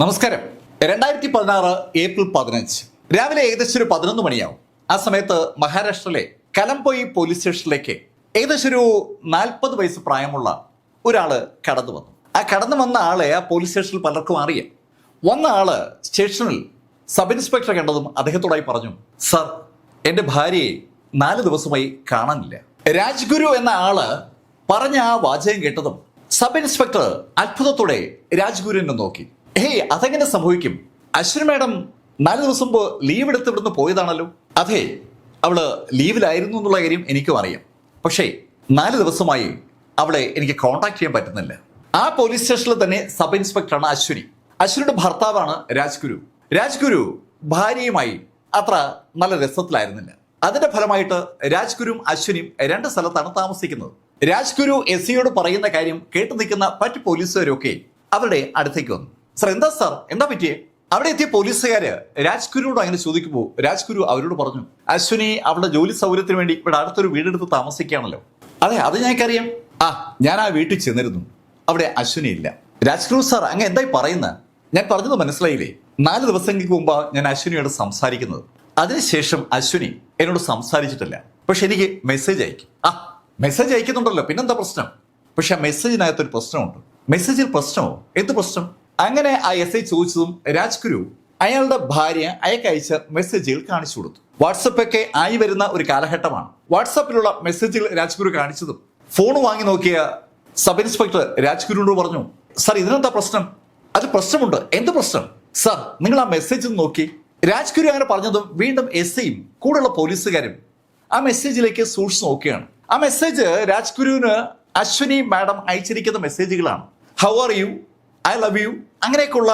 നമസ്കാരം. രണ്ടായിരത്തി പതിനാറ് ഏപ്രിൽ പതിനഞ്ച്. രാവിലെ ഏകദേശം ഒരു പതിനൊന്ന് മണിയാവും. ആ സമയത്ത് മഹാരാഷ്ട്രയിലെ കലംപോയി പോലീസ് സ്റ്റേഷനിലേക്ക് ഏകദേശം ഒരു നാൽപ്പത് വയസ്സ് പ്രായമുള്ള ഒരാൾ കടന്നു വന്നു. ആ കടന്നു വന്ന ആളെ ആ പോലീസ് സ്റ്റേഷനിൽ പലർക്കും അറിയാം. വന്ന ആൾ സ്റ്റേഷനിൽ സബ് ഇൻസ്പെക്ടർ കണ്ടതും അദ്ദേഹത്തോടായി പറഞ്ഞു സർ എന്റെ ഭാര്യയെ നാല് ദിവസമായി കാണാനില്ല. രാജ്ഗുരു എന്ന ആൾ പറഞ്ഞ ആ വാചകം കേട്ടതും സബ് ഇൻസ്പെക്ടർ അത്ഭുതത്തോടെ രാജ്ഗുരുവിനെ നോക്കി. ഹേയ് അതെങ്ങനെ സംഭവിക്കും? അശ്വിനി മാഡം നാല് ദിവസം മുമ്പ് ലീവ് എടുത്ത് ഇവിടുന്ന് പോയതാണല്ലോ. അതെ അവൾ ലീവിലായിരുന്നു എന്നുള്ള കാര്യം എനിക്കും അറിയാം. പക്ഷേ നാല് ദിവസമായി അവളെ എനിക്ക് കോൺടാക്ട് ചെയ്യാൻ പറ്റുന്നില്ല. ആ പോലീസ് സ്റ്റേഷനിൽ തന്നെ സബ് ഇൻസ്പെക്ടറാണ് അശ്വിനി. അശ്വിനിയുടെ ഭർത്താവാണ് രാജ്ഗുരു. രാജ്ഗുരു ഭാര്യയുമായി അത്ര നല്ല രസത്തിലായിരുന്നില്ല. അതിന്റെ ഫലമായിട്ട് രാജ്ഗുരും അശ്വിനിയും രണ്ട് സ്ഥലത്താണ് താമസിക്കുന്നത്. രാജ്ഗുരു എസ് സിയോട് പറയുന്ന കാര്യം കേട്ടു നിൽക്കുന്ന മറ്റ് പോലീസുകാരൊക്കെ അവരുടെ അടുത്തേക്ക് വന്നു. സർ എന്താ സാർ? എന്താ പറ്റിയെ? അവിടെ എത്തിയ പോലീസുകാര് രാജ്ഗുരുവോട് അങ്ങനെ ചോദിക്കുമ്പോൾ രാജ്ഗുരു അവരോട് പറഞ്ഞു അശ്വിനി അവളുടെ ജോലി സൗകര്യത്തിന് വേണ്ടി ഇവിടെ അടുത്തൊരു വീടെടുത്ത് താമസിക്കുകയാണല്ലോ. അതെ അത് ഞങ്ങൾക്കറിയാം. ആ ഞാൻ ആ വീട്ടിൽ ചെന്നിരുന്നു. അവിടെ അശ്വിനി ഇല്ല. രാജ്ഗുരു സാർ അങ്ങ് എന്തായി പറയുന്നത് ഞാൻ പറഞ്ഞത് മനസ്സിലായില്ലേ? നാല് ദിവസങ്ങൾക്ക് മുമ്പാ ഞാൻ അശ്വിനിയോട് സംസാരിക്കുന്നത്. അതിനുശേഷം അശ്വിനി എന്നോട് സംസാരിച്ചിട്ടില്ല. പക്ഷെ എനിക്ക് മെസ്സേജ് അയക്കും. ആ മെസ്സേജ് അയക്കുന്നുണ്ടല്ലോ. പിന്നെന്താ പ്രശ്നം? പക്ഷെ ആ മെസ്സേജിനകത്തൊരു പ്രശ്നമുണ്ട്. മെസ്സേജിൽ പ്രശ്നമോ? എന്ത് പ്രശ്നം? അങ്ങനെ ആ എസ് ഐ ചോദിച്ചതും രാജ്ഗുരു അയാളുടെ ഭാര്യ അയക്കയച്ച മെസ്സേജുകൾ കാണിച്ചു കൊടുത്തു. വാട്സപ്പ് ഒക്കെ ആയി വരുന്ന ഒരു കാലഘട്ടമാണ്. വാട്സപ്പിലുള്ള മെസ്സേജുകൾ രാജ്ഗുരു കാണിച്ചതും. ഫോൺ വാങ്ങി നോക്കിയ സബ് ഇൻസ്പെക്ടർ രാജ്ഗുരുവിനോട് പറഞ്ഞു സർ ഇതിനെന്താ പ്രശ്നം? അത് പ്രശ്നമുണ്ട്. എന്ത് പ്രശ്നം? സർ നിങ്ങൾ ആ മെസ്സേജ് നോക്കി. രാജ്ഗുരു അങ്ങനെ പറഞ്ഞതും വീണ്ടും എസ് ഐയും കൂടെയുള്ള പോലീസുകാരും ആ മെസ്സേജിലേക്ക് സൂക്ഷിച്ച് നോക്കുകയാണ്. ആ മെസ്സേജ് രാജ്ഗുരുവിന് അശ്വിനി മാഡം അയച്ചിരിക്കുന്ന മെസ്സേജുകളാണ് how are you I love you അങ്ങനെയൊക്കെയുള്ള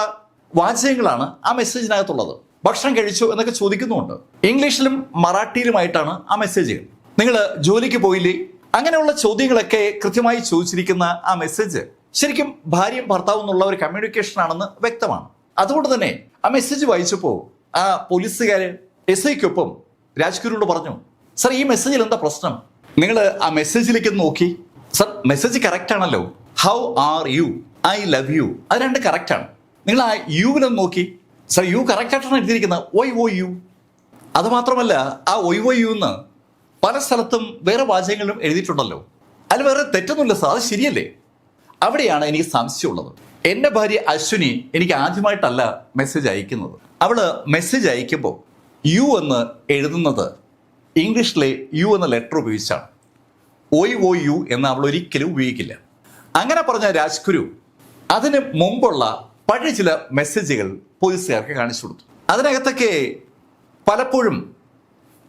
വാചകങ്ങളാണ് ആ മെസ്സേജിനകത്തുള്ളത്. ഭക്ഷണം കഴിച്ചു എന്നൊക്കെ ചോദിക്കുന്നുണ്ട് ഇംഗ്ലീഷിലും മറാഠിയിലുമായിട്ടാണ് ആ മെസ്സേജുകൾ നിങ്ങൾ ജോലിക്ക് പോയില്ലേ? അങ്ങനെയുള്ള ചോദ്യങ്ങളൊക്കെ കൃത്യമായി ചോദിച്ചിരിക്കുന്ന ആ മെസ്സേജ് ശരിക്കും ഭാര്യയും ഭർത്താവും എന്നുള്ള ഒരു കമ്മ്യൂണിക്കേഷൻ ആണെന്ന് വ്യക്തമാണ്. അതുകൊണ്ട് തന്നെ ആ മെസ്സേജ് വായിച്ചപ്പോൾ ആ പോലീസുകാര് എസ് ഐക്കൊപ്പം രാജ്ഗുരുവിനോട് പറഞ്ഞു സർ ഈ മെസ്സേജിൽ എന്താ പ്രശ്നം? നിങ്ങൾ ആ മെസ്സേജിലേക്ക് നോക്കി. സർ മെസ്സേജ് കറക്റ്റ് ആണല്ലോ. How are you I love you. അത് രണ്ട് കറക്റ്റ് ആണ്. നിങ്ങൾ ആ യുവിലൊന്ന് നോക്കി. സർ യു കറക്റ്റ് ആയിട്ടാണ് എഴുതിയിരിക്കുന്നത്. ഒയ് ഒ യു അത് മാത്രമല്ല ആ ഒയ് ഒ യു എന്ന് പല സ്ഥലത്തും വേറെ വാചകങ്ങളിലും എഴുതിയിട്ടുണ്ടല്ലോ. അതിൽ വേറെ തെറ്റൊന്നുമില്ല സാർ അത് ശരിയല്ലേ? അവിടെയാണ് എനിക്ക് സംശയമുള്ളത് എന്റെ ഭാര്യ അശ്വിനി എനിക്ക് ആദ്യമായിട്ടല്ല മെസ്സേജ് അയക്കുന്നത്. അവൾ മെസ്സേജ് അയക്കുമ്പോൾ യു എന്ന് എഴുതുന്നത് ഇംഗ്ലീഷിലെ യു എന്ന ലെറ്റർ ഉപയോഗിച്ചാണ്. ഒയ് ഒ യു എന്ന് അവൾ ഒരിക്കലും ഉപയോഗിക്കില്ല. അങ്ങനെ പറഞ്ഞ രാജ്ഗുരു അതിന് മുമ്പുള്ള പഴയ ചില മെസ്സേജുകൾ പോലീസുകാർക്ക് കാണിച്ചു കൊടുത്തു. അതിനകത്തൊക്കെ പലപ്പോഴും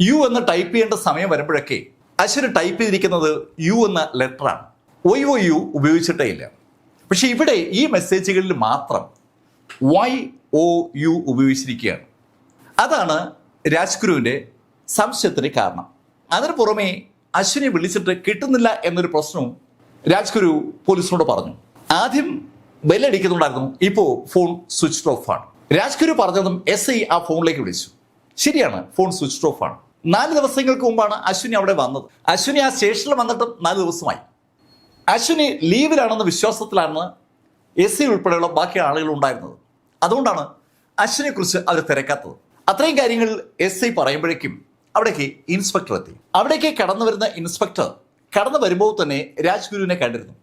യു എന്ന് ടൈപ്പ് ചെയ്യേണ്ട സമയം വരുമ്പോഴൊക്കെ അശ്വര് ടൈപ്പ് ചെയ്തിരിക്കുന്നത് യു എന്ന ലെറ്ററാണ് ഒ ഒ യു ഉപയോഗിച്ചിട്ടേ ഇല്ല. പക്ഷെ ഇവിടെ ഈ മെസ്സേജുകളിൽ മാത്രം വൈ ഒ യു ഉപയോഗിച്ചിരിക്കുകയാണ്. അതാണ് രാജ്ഗുരുവിന്റെ സംശയത്തിന് കാരണം. അതിനു പുറമെ അശ്വിനെ വിളിച്ചിട്ട് കിട്ടുന്നില്ല എന്നൊരു പ്രശ്നവും രാജ്ഗുരു പോലീസിനോട് പറഞ്ഞു. ആദ്യം ബെല്ലടിക്കുന്നുണ്ടായിരുന്നു. ഇപ്പോൾ ഫോൺ സ്വിച്ച് ഓഫ് ആണ്. രാജ്കുരു പറഞ്ഞതും എസ് ഐ ആ ഫോണിലേക്ക് വിളിച്ചു. ശരിയാണ് ഫോൺ സ്വിച്ച് ഓഫ് ആണ്. നാല് ദിവസങ്ങൾക്ക് മുമ്പാണ് അശ്വിനി അവിടെ വന്നത്. അശ്വിനി ആ സ്റ്റേഷനിൽ വന്നിട്ടും നാല് ദിവസമായി. അശ്വിനി ലീവിലാണെന്ന വിശ്വാസത്തിലാണ് എസ് സി ഉൾപ്പെടെയുള്ള ബാക്കി ആളുകൾ ഉണ്ടായിരുന്നത്. അതുകൊണ്ടാണ് അശ്വിനെ കുറിച്ച് അവർ തിരക്കാത്തത്. അത്രയും കാര്യങ്ങൾ എസ് ഐ പറയുമ്പോഴേക്കും അവിടേക്ക് ഇൻസ്പെക്ടർ എത്തി. അവിടേക്ക് കടന്നു വരുന്ന ഇൻസ്പെക്ടർ കടന്നു വരുമ്പോൾ തന്നെ രാജ്ഗുരുവിനെ കണ്ടിരുന്നു.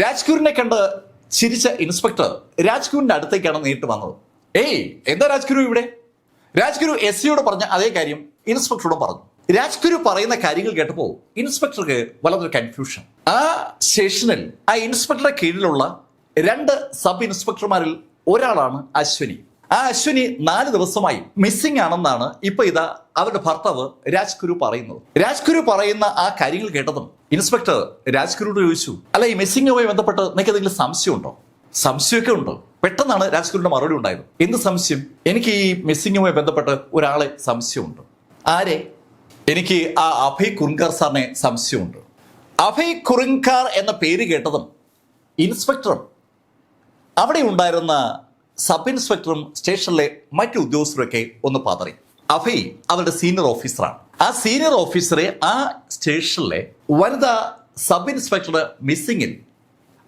രാജ്ഗുരുവിനെ കണ്ട് ചിരിച്ച ഇൻസ്പെക്ടർ രാജ്ഗുരുവിന്റെ അടുത്തേക്കാണ് നേരിട്ട് വന്നത്. ഏയ് എന്താ രാജ്ഗുരു ഇവിടെ? രാജ്ഗുരു എസ് സിയോട് പറഞ്ഞ അതേ കാര്യം ഇൻസ്പെക്ടറോട് പറഞ്ഞു. രാജ്ഗുരു പറയുന്ന കാര്യങ്ങൾ കേട്ടപ്പോൾ ഇൻസ്പെക്ടർക്ക് വളരെ കൺഫ്യൂഷൻ ആ സ്റ്റേഷനിൽ ആ ഇൻസ്പെക്ടറുടെ കീഴിലുള്ള രണ്ട് സബ് ഇൻസ്പെക്ടർമാരിൽ ഒരാളാണ് അശ്വിനി. ആ അശ്വിനി നാല് ദിവസമായി മിസ്സിംഗ് ആണെന്നാണ് ഇപ്പൊ ഇതാ അവരുടെ ഭർത്താവ് രാജ്ഗുരു പറയുന്നത്. രാജ്ഗുരു പറയുന്ന ആ കാര്യങ്ങൾ കേട്ടതും ഇൻസ്പെക്ടർ രാജ്ഗുരുയോട് ചോദിച്ചു അല്ല ഈ മിസ്സിംഗുമായി ബന്ധപ്പെട്ട് നിനക്ക് എന്തെങ്കിലും സംശയമുണ്ടോ സംശയമൊക്കെ ഉണ്ട്. പെട്ടെന്നാണ് രാജ്ഗുരുവിന്റെ മറുപടി ഉണ്ടായത്. എന്ത് സംശയം? എനിക്ക് ഈ മിസ്സിംഗുമായി ബന്ധപ്പെട്ട് ഒരാളെ സംശയമുണ്ട്. ആരെ? എനിക്ക് ആ അഭയ് കുറുങ്കാർ സാറിനെ സംശയമുണ്ട്. അഭയ് കുറുങ്കാർ എന്ന പേര് കേട്ടതും ഇൻസ്പെക്ടറും അവിടെ ഉണ്ടായിരുന്ന സബ് ഇൻസ്പെക്ടറും സ്റ്റേഷനിലെ മറ്റു ഉദ്യോഗസ്ഥരൊക്കെ ഒന്ന് പതറി. അഭയ് അവരുടെ സീനിയർ ഓഫീസറാണ് ആ സീനിയർ ഓഫീസറെ ആ സ്റ്റേഷനിലെ വനിതാ സബ് ഇൻസ്പെക്ടറുടെ മിസ്സിങ്ങിൽ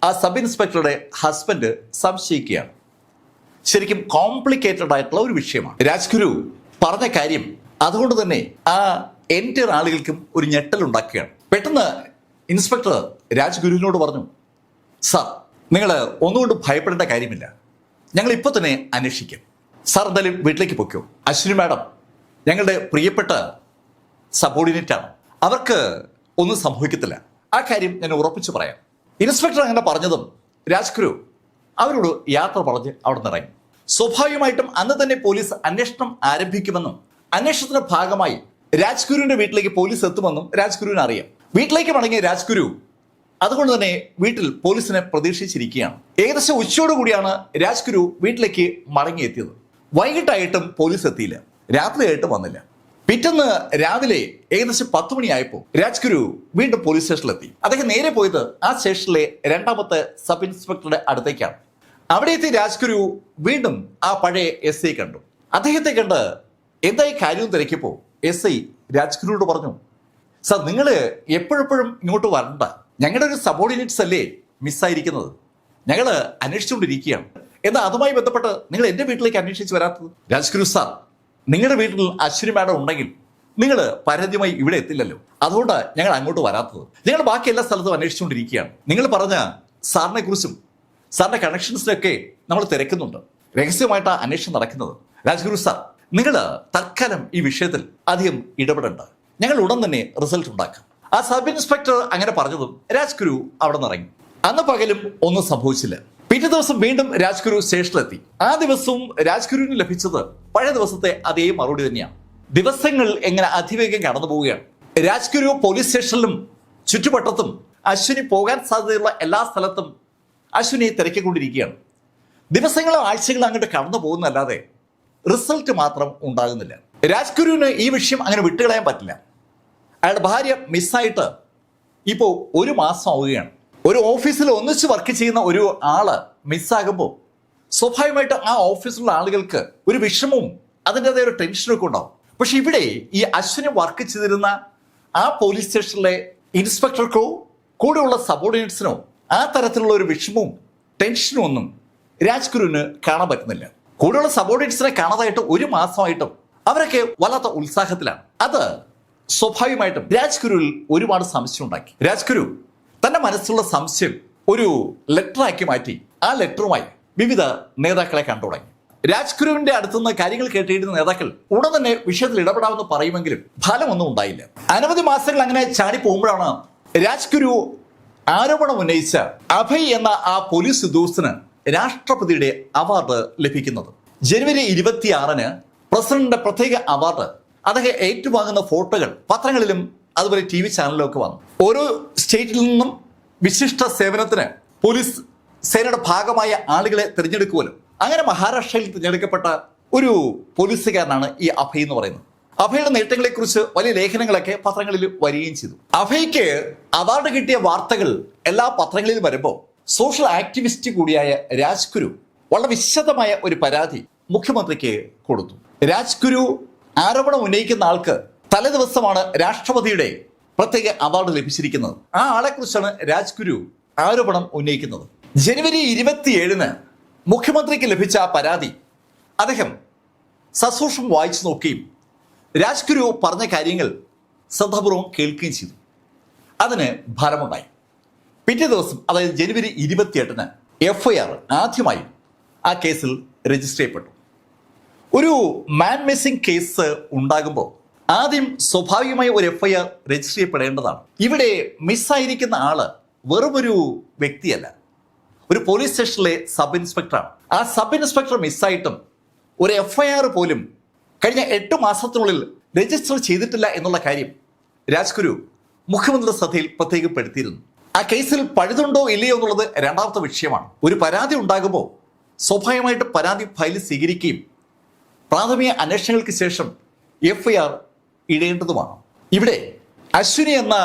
ആ സബ് ഇൻസ്പെക്ടറുടെ ഹസ്ബൻഡ് സംശയിക്കുകയാണ്. ശരിക്കും കോംപ്ലിക്കേറ്റഡ് ആയിട്ടുള്ള ഒരു വിഷയമാണ്. രാജ്ഗുരു പറഞ്ഞ കാര്യം അതുകൊണ്ട് തന്നെ ആ എന്റെ ആളുകൾക്കും ഒരു ഞെട്ടൽ ഉണ്ടാക്കുകയാണ്. പെട്ടെന്ന് ഇൻസ്പെക്ടർ രാജ്ഗുരുവിനോട് പറഞ്ഞു സാർ നിങ്ങൾ ഒന്നുകൊണ്ട് ഭയപ്പെടേണ്ട കാര്യമില്ല. ഞങ്ങൾ ഇപ്പോൾ തന്നെ അന്വേഷിക്കും. സാർ എന്തായാലും വീട്ടിലേക്ക് പൊയ്ക്കോ. അശ്വിനി മാഡം ഞങ്ങളുടെ പ്രിയപ്പെട്ട സബോർഡിനേറ്റ് ആണ് അവർക്ക് ഒന്നും സംഭവിക്കത്തില്ല. ആ കാര്യം ഞാൻ ഉറപ്പിച്ചു പറയാം. ഇൻസ്പെക്ടർ അങ്ങനെ പറഞ്ഞതും രാജ്ഗുരു അവരോട് യാത്ര പറഞ്ഞ് അവിടെ നിന്ന് ഇറങ്ങി. സ്വാഭാവികമായിട്ടും അന്ന് തന്നെ പോലീസ് അന്വേഷണം ആരംഭിക്കുമെന്നും അന്വേഷണത്തിന്റെ ഭാഗമായി രാജ്ഗുരുവിന്റെ വീട്ടിലേക്ക് പോലീസ് എത്തുമെന്നും രാജ്ഗുരുവിന് അറിയാം വീട്ടിലേക്ക് മടങ്ങിയ രാജ്ഗുരു അതുകൊണ്ട് തന്നെ വീട്ടിൽ പോലീസിനെ പ്രതീക്ഷിച്ചിരിക്കുകയാണ്. ഏകദേശം ഉച്ചയോടുകൂടിയാണ് രാജ്ഗുരു വീട്ടിലേക്ക് മടങ്ങിയെത്തിയത്. വൈകിട്ടായിട്ടും പോലീസ് എത്തിയില്ല. രാത്രിയായിട്ട് വന്നില്ല. പിറ്റന്ന് രാവിലെ ഏകദേശം പത്ത് മണിയായപ്പോൾ രാജ്ഗുരു വീണ്ടും പോലീസ് സ്റ്റേഷനിലെത്തി. അദ്ദേഹം നേരെ പോയത് ആ സ്റ്റേഷനിലെ രണ്ടാമത്തെ സബ് ഇൻസ്പെക്ടറുടെ അടുത്തേക്കാണ്. അവിടെ എത്തി രാജ്ഗുരു വീണ്ടും ആ പഴയ എസ് ഐ കണ്ടു. അദ്ദേഹത്തെ കണ്ട് എന്തായി കാര്യം തിരക്കിയപ്പോൾ എസ് ഐ രാജ്ഗുരുവോട് പറഞ്ഞു സർ നിങ്ങൾ എപ്പോഴെപ്പോഴും ഇങ്ങോട്ട് വരണ്ട. ഞങ്ങളുടെ ഒരു സബോർഡിനേറ്റ്സ് അല്ലേ മിസ്സായിരിക്കുന്നത് ഞങ്ങൾ അന്വേഷിച്ചുകൊണ്ടിരിക്കുകയാണ്. എന്നാൽ അതുമായി ബന്ധപ്പെട്ട് നിങ്ങൾ എന്റെ വീട്ടിലേക്ക് അന്വേഷിച്ച് വരാത്തത്? രാജ്ഗുരു സാർ. നിങ്ങളുടെ വീട്ടിൽ അശ്വിനി മാഡം ഉണ്ടെങ്കിൽ നിങ്ങൾ പരാതിയുമായി ഇവിടെ എത്തില്ലല്ലോ. അതുകൊണ്ട് ഞങ്ങൾ അങ്ങോട്ട് വരാത്തത്. ഞങ്ങൾ ബാക്കി എല്ലാ സ്ഥലത്തും അന്വേഷിച്ചുകൊണ്ടിരിക്കുകയാണ്. നിങ്ങൾ പറഞ്ഞ സാറിനെ കുറിച്ചും സാറിന്റെ കണക്ഷൻസിനൊക്കെ നമ്മൾ തിരക്കുന്നുണ്ട്. രഹസ്യമായിട്ട് അന്വേഷണം നടക്കുന്നത്. രാജ്ഗുരു സാർ നിങ്ങൾ തൽക്കാലം ഈ വിഷയത്തിൽ അധികം ഇടപെടേണ്ട. ഞങ്ങൾ ഉടൻ തന്നെ റിസൾട്ട് ഉണ്ടാക്കാം. ആ സബ് ഇൻസ്പെക്ടർ അങ്ങനെ പറഞ്ഞതും രാജ്ഗുരു അവിടെ നിന്ന് ഇറങ്ങി അന്ന് പകലും ഒന്നും സംഭവിച്ചില്ല. പിറ്റേ ദിവസം വീണ്ടും രാജ്ഗുരു സ്റ്റേഷനിലെത്തി. ആ ദിവസവും രാജ്ഗുരുവിന് ലഭിച്ചത് പഴയ ദിവസത്തെ അതേ മറുപടി തന്നെയാണ്. ദിവസങ്ങൾ എങ്ങനെ അതിവേഗം കടന്നു പോവുകയാണ്. രാജ്ഗുരു പോലീസ് സ്റ്റേഷനിലും ചുറ്റുവട്ടത്തും അശ്വിനി പോകാൻ സാധ്യതയുള്ള എല്ലാ സ്ഥലത്തും അശ്വിനി തിരക്കിക്കൊണ്ടിരിക്കുകയാണ്. ദിവസങ്ങളോ ആഴ്ചകളോ അങ്ങോട്ട് കടന്നു പോകുന്നല്ലാതെ റിസൾട്ട് മാത്രം ഉണ്ടാകുന്നില്ല. രാജ്ഗുരുവിന് ഈ വിഷയം അങ്ങനെ വിട്ടുകളയാൻ പറ്റില്ല. അയാളുടെ ഭാര്യ മിസ്സായിട്ട് ഇപ്പോൾ ഒരു മാസം ആവുകയാണ് ഒരു ഓഫീസിൽ ഒന്നിച്ച് വർക്ക് ചെയ്യുന്ന ഒരു ആൾ മിസ്സാകുമ്പോൾ സ്വാഭാവികമായിട്ട് ആ ഓഫീസിലുള്ള ആളുകൾക്ക് ഒരു വിഷമവും അതിന്റെതായ ഒരു ടെൻഷനും ഒക്കെ ഉണ്ടാവും. പക്ഷെ ഇവിടെ ഈ അശ്വിനി വർക്ക് ചെയ്തിരുന്ന ആ പോലീസ് സ്റ്റേഷനിലെ ഇൻസ്പെക്ടർക്കോ കൂടെയുള്ള സബോർഡിനേറ്റ്സിനോ ആ തരത്തിലുള്ള ഒരു വിഷമവും ടെൻഷനും ഒന്നും രാജ്ഗുരുവിന് കാണാൻ പറ്റുന്നില്ല. കൂടെയുള്ള സബോർഡിനേറ്റ്സിനെ കാണാതായിട്ട് ഒരു മാസമായിട്ടും അവരൊക്കെ വല്ലാത്ത ഉത്സാഹത്തിലാണ്. അത് സ്വാഭാവികമായിട്ടും രാജ്ഗുരുവിൽ ഒരുപാട് സംശയം ഉണ്ടാക്കി. രാജ്ഗുരു തന്റെ മനസ്സിലുള്ള സംശയം ഒരു ലെറ്ററാക്കി മാറ്റി. ആ ലെറ്ററുമായി വിവിധ നേതാക്കളെ കണ്ടു തുടങ്ങി. രാജ്ഗുരുവിന്റെ അടുത്തുനിന്ന് കാര്യങ്ങൾ കേട്ടിരുന്ന നേതാക്കൾ ഉടൻ തന്നെ വിഷയത്തിൽ ഇടപെടാമെന്ന് പറയുമെങ്കിലും ഫലമൊന്നും ഉണ്ടായില്ല. അനവധി മാസങ്ങൾ അങ്ങനെ ചാടി പോകുമ്പോഴാണ് രാജ്ഗുരു ആരോപണം ഉന്നയിച്ച അഭയ് എന്ന ആ പോലീസ് ഉദ്യോഗസ്ഥന് രാഷ്ട്രപതിയുടെ അവാർഡ് ലഭിക്കുന്നത്. ജനുവരി ഇരുപത്തിയാറിന് പ്രസിഡന്റിന്റെ പ്രത്യേക അവാർഡ് അദ്ദേഹം ഏറ്റുവാങ്ങുന്ന ഫോട്ടോകൾ പത്രങ്ങളിലും അതുപോലെ ടി വി ചാനലിലൊക്കെ വന്നു. ഓരോ സ്റ്റേറ്റിൽ നിന്നും വിശിഷ്ട സേവനത്തിന് പോലീസ് സേനയുടെ ഭാഗമായ ആളുകളെ തിരഞ്ഞെടുക്കുമല്ലോ. അങ്ങനെ മഹാരാഷ്ട്രയിൽ തിരഞ്ഞെടുക്കപ്പെട്ട ഒരു പോലീസുകാരനാണ് ഈ അഭയ് എന്ന് പറയുന്നത്. അഭയുടെ നേട്ടങ്ങളെ കുറിച്ച് വലിയ ലേഖനങ്ങളൊക്കെ പത്രങ്ങളിൽ വരികയും ചെയ്തു. അഭയ്ക്ക് അവാർഡ് കിട്ടിയ വാർത്തകൾ എല്ലാ പത്രങ്ങളിലും വരുമ്പോൾ സോഷ്യൽ ആക്ടിവിസ്റ്റ് കൂടിയായ രാജ്ഗുരു വളരെ വിശദമായ ഒരു പരാതി മുഖ്യമന്ത്രിക്ക് കൊടുത്തു. രാജ്ഗുരു ആരോപണം ഉന്നയിക്കുന്ന ആൾക്ക് തലേ ദിവസമാണ് രാഷ്ട്രപതിയുടെ പ്രത്യേക അവാർഡ് ലഭിച്ചിരിക്കുന്നത്. ആ ആളെക്കുറിച്ചാണ് രാജ്ഗുരു ആരോപണം ഉന്നയിക്കുന്നത്. ജനുവരി ഇരുപത്തിയേഴിന് മുഖ്യമന്ത്രിക്ക് ലഭിച്ച ആ പരാതി അദ്ദേഹം സസൂക്ഷ്മം വായിച്ചു നോക്കുകയും രാജ്ഗുരു പറഞ്ഞ കാര്യങ്ങൾ ശ്രദ്ധാപൂർവം കേൾക്കുകയും ചെയ്തു. അതിന് ഫലമുണ്ടായി പിറ്റേ ദിവസം അതായത് ജനുവരി ഇരുപത്തിയെട്ടിന് എഫ് ഐ ആദ്യമായി ആ കേസിൽ രജിസ്റ്റർ ചെയ്യപ്പെട്ടു. ഒരു മാൻ മിസ്സിംഗ് കേസ് ഉണ്ടാകുമ്പോൾ ആദ്യം സ്വാഭാവികമായി ഒരു എഫ് ഐ ആർ രജിസ്റ്റർ ചെയ്യപ്പെടേണ്ടതാണ്. ഇവിടെ മിസ്സായിരിക്കുന്ന ആൾ വെറുമൊരു വ്യക്തിയല്ല. ഒരു പോലീസ് സ്റ്റേഷനിലെ സബ് ഇൻസ്പെക്ടറാണ് ആ സബ് ഇൻസ്പെക്ടർ മിസ്സായിട്ടും ഒരു എഫ് ഐ ആർ പോലും കഴിഞ്ഞ എട്ട് മാസത്തിനുള്ളിൽ രജിസ്റ്റർ ചെയ്തിട്ടില്ല എന്നുള്ള കാര്യം രാജ്ഗുരു മുഖ്യമന്ത്രി ശ്രദ്ധയിൽ പ്രത്യേകപ്പെടുത്തിയിരുന്നു. ആ കേസിൽ പഴുതുണ്ടോ ഇല്ലയോ എന്നുള്ളത് രണ്ടാമത്തെ വിഷയമാണ്. ഒരു പരാതി ഉണ്ടാകുമ്പോൾ സ്വാഭാവികമായിട്ട് പരാതി ഫയൽ സ്വീകരിക്കുകയും പ്രാഥമിക അന്വേഷണങ്ങൾക്ക് ശേഷം എഫ് ഐ ആർ ഇടേണ്ടതുമാണ്. ഇവിടെ അശ്വിനി എന്ന